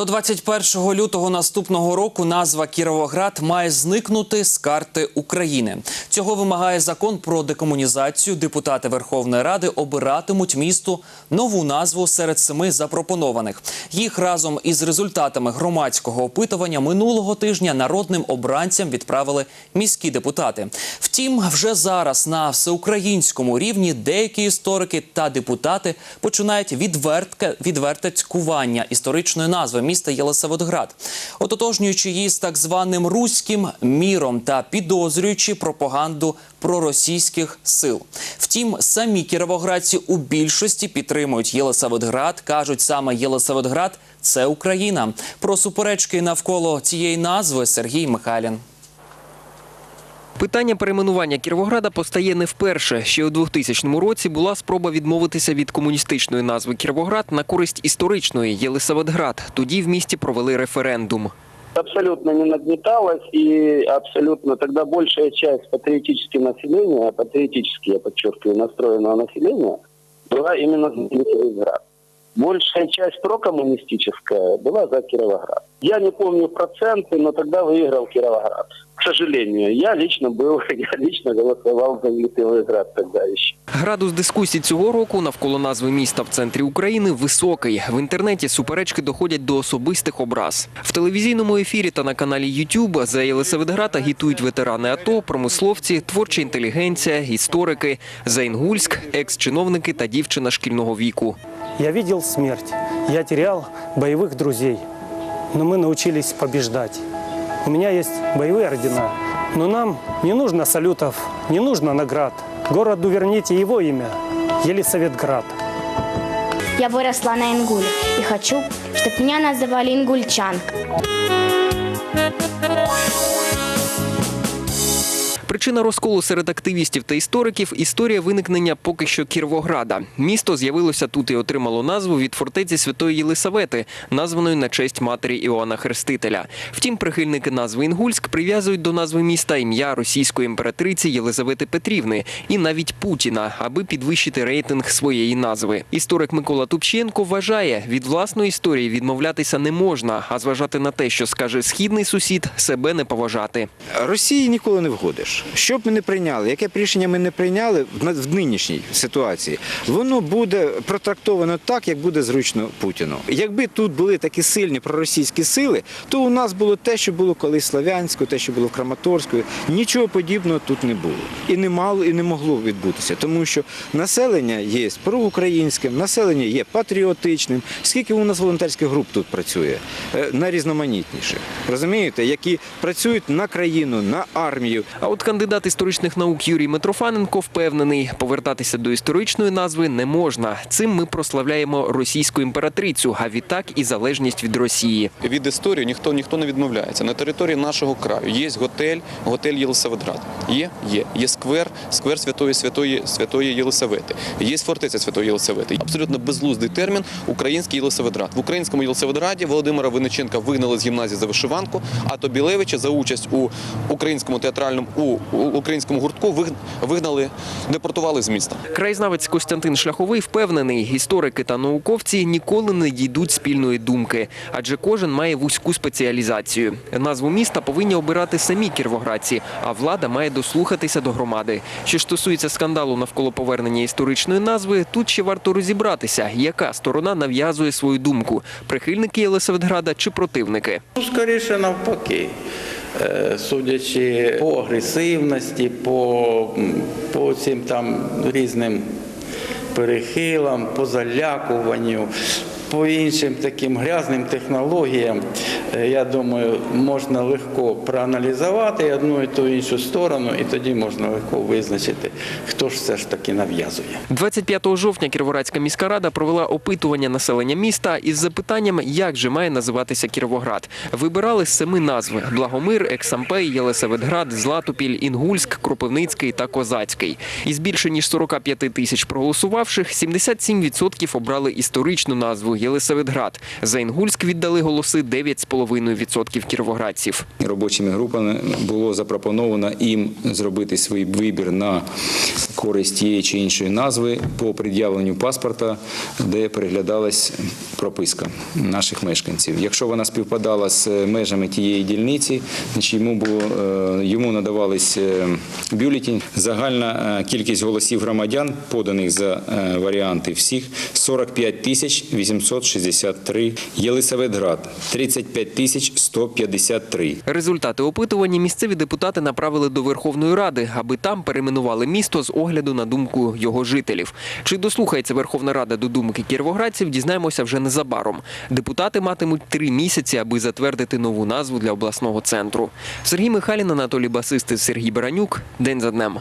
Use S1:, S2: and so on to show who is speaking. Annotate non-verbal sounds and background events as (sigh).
S1: До 21 лютого наступного року назва Кіровоград має зникнути з карти України. Цього вимагає закон про декомунізацію. Депутати Верховної Ради обиратимуть місту нову назву серед семи запропонованих. Їх разом із результатами громадського опитування минулого тижня народним обранцям відправили міські депутати. Втім, вже зараз на всеукраїнському рівні деякі історики та депутати починають відвертке відвертецькування історичної назви міста Єлисаветград, ототожнюючи її з так званим руським міром та підозрюючи пропаганду проросійських сил. Втім, самі кіровоградці у більшості підтримують Єлисаветград, кажуть саме Єлисаветград це Україна. Про суперечки навколо цієї назви Сергій Михайлін.
S2: Питання перейменування Кіровограда постає не вперше. Ще у 2000 році була спроба відмовитися від комуністичної назви Кіровоград на користь історичної Єлисаветград. Тоді в місті провели референдум.
S3: абсолютно не нагнеталось, и абсолютно тогда большая часть патриотического населения, патриотически, я подчеркиваю, настроенного населения, была именно за Кировоград. Большая часть прокоммунистическая была за Кировоград. Я не помню проценты, но тогда выиграл Кировоград. К сожалению, я лично был, (laughs) я лично голосовал за Кировоград тогда еще.
S2: Градус дискусій цього року навколо назви міста в центрі України високий. В інтернеті суперечки доходять до особистих образ. В телевізійному ефірі та на каналі YouTube за Єлисаветград агітують ветерани АТО, промисловці, творча інтелігенція, історики, за Інгульськ, екс-чиновники та дівчина шкільного віку.
S4: Я видел смерть, я терял боевых друзей, но мы научились побеждать. У меня есть боевые ордена, но нам не нужно салютов, не нужно наград. Городу верните его имя – Елисаветград.
S5: Я выросла на Ингуле и хочу, чтобы меня называли ингульчанка.
S2: Причина розколу серед активістів та істориків історія виникнення поки що Кіровограда. Місто з'явилося тут і отримало назву від фортеці Святої Єлисавети, названої на честь матері Іоанна Хрестителя. Втім, прихильники назви Інгульськ прив'язують до назви міста ім'я російської імператриці Єлизавети Петрівни і навіть Путіна, аби підвищити рейтинг своєї назви. Історик Микола Тупченко вважає, від власної історії відмовлятися не можна, а зважати на те, що скаже східний сусід, себе не поважати.
S6: Росії ніколи не вгодиш. Що б ми не прийняли, яке б рішення ми не прийняли в нинішній ситуації, воно буде протрактовано так, як буде зручно Путіну. Якби тут були такі сильні проросійські сили, то у нас було те, що було колись в Слов'янську, те, що було в Краматорську. Нічого подібного тут не було. І не мало, і не могло відбутися, тому що населення є проукраїнським, населення є патріотичним. Скільки у нас волонтерських груп тут працює? Е, Найрізноманітніших. Розумієте, які працюють на країну, на армію.
S2: А от кандидат історичних наук Юрій Митрофаненко впевнений, повертатися до історичної назви не можна. Цим ми прославляємо російську імператрицю, а відтак і залежність від Росії.
S7: від історії ніхто ніхто не відмовляється. На території нашого краю є готель, готель Єлисаветград. Є, є. Є сквер, сквер Святої Святої Святої Єлисавети. Є фортеця Святої Єлисавети. Абсолютно безглуздий термін український Єлисаветград. В українському Єлисаветграді Володимира Винниченка вигнали з гімназії за вишиванку, а Тобілевича за участь у українському театральному у українському гуртку виг- вигнали, депортували з міста.
S2: Краєзнавець Костянтин Шляховий впевнений, історики та науковці ніколи не дійдуть спільної думки, адже кожен має вузьку спеціалізацію. Назву міста повинні обирати самі кіровоградці, а влада має дослухатися до громади. Що ж стосується скандалу навколо повернення історичної назви, тут ще варто розібратися, яка сторона нав'язує свою думку: прихильники Єлисаветграда чи противники.
S8: Ну, скоріше навпаки. Е, Судячи по агресивності, по, по цим там різним перехилам, по залякуванню, по іншим таким грязним технологіям, я думаю, можна легко проаналізувати одну і ту іншу сторону, і тоді можна легко визначити, хто ж все ж таки нав'язує.
S2: 25 жовтня Кіровоградська міська рада провела опитування населення міста із запитанням, як же має називатися Кіровоград. Вибирали семи назви: Благомир, Ексампей, Єлисаветград, Златопіль, Інгульськ, Кропивницький та Козацький. Із більше ніж 45 тисяч проголосувавших, 77% обрали історичну назву Єлисаветград. За Інгульськ віддали голоси 9,5 9,5% кіровоградців.
S9: Робочими групами було запропоновано їм зробити свій вибір на користь тієї чи іншої назви по пред'явленню паспорта, де переглядалась прописка наших мешканців. Якщо вона співпадала з межами тієї дільниці, значить йому було е, йому надавались е, бюлетень. Загальна е, кількість голосів громадян, поданих за варіанти всіх 45 тисяч 863. Єлисаветград 35 тисяч 153.
S2: Результати опитування місцеві депутати направили до Верховної Ради, аби там перейменували місто з огляду на думку його жителів. Чи дослухається Верховна Рада до думки кіровоградців, дізнаємося вже незабаром. Депутати матимуть три місяці, аби затвердити нову назву для обласного центру. Сергій Михайлін, Анатолій Басистий, Сергій Баранюк. День за днем.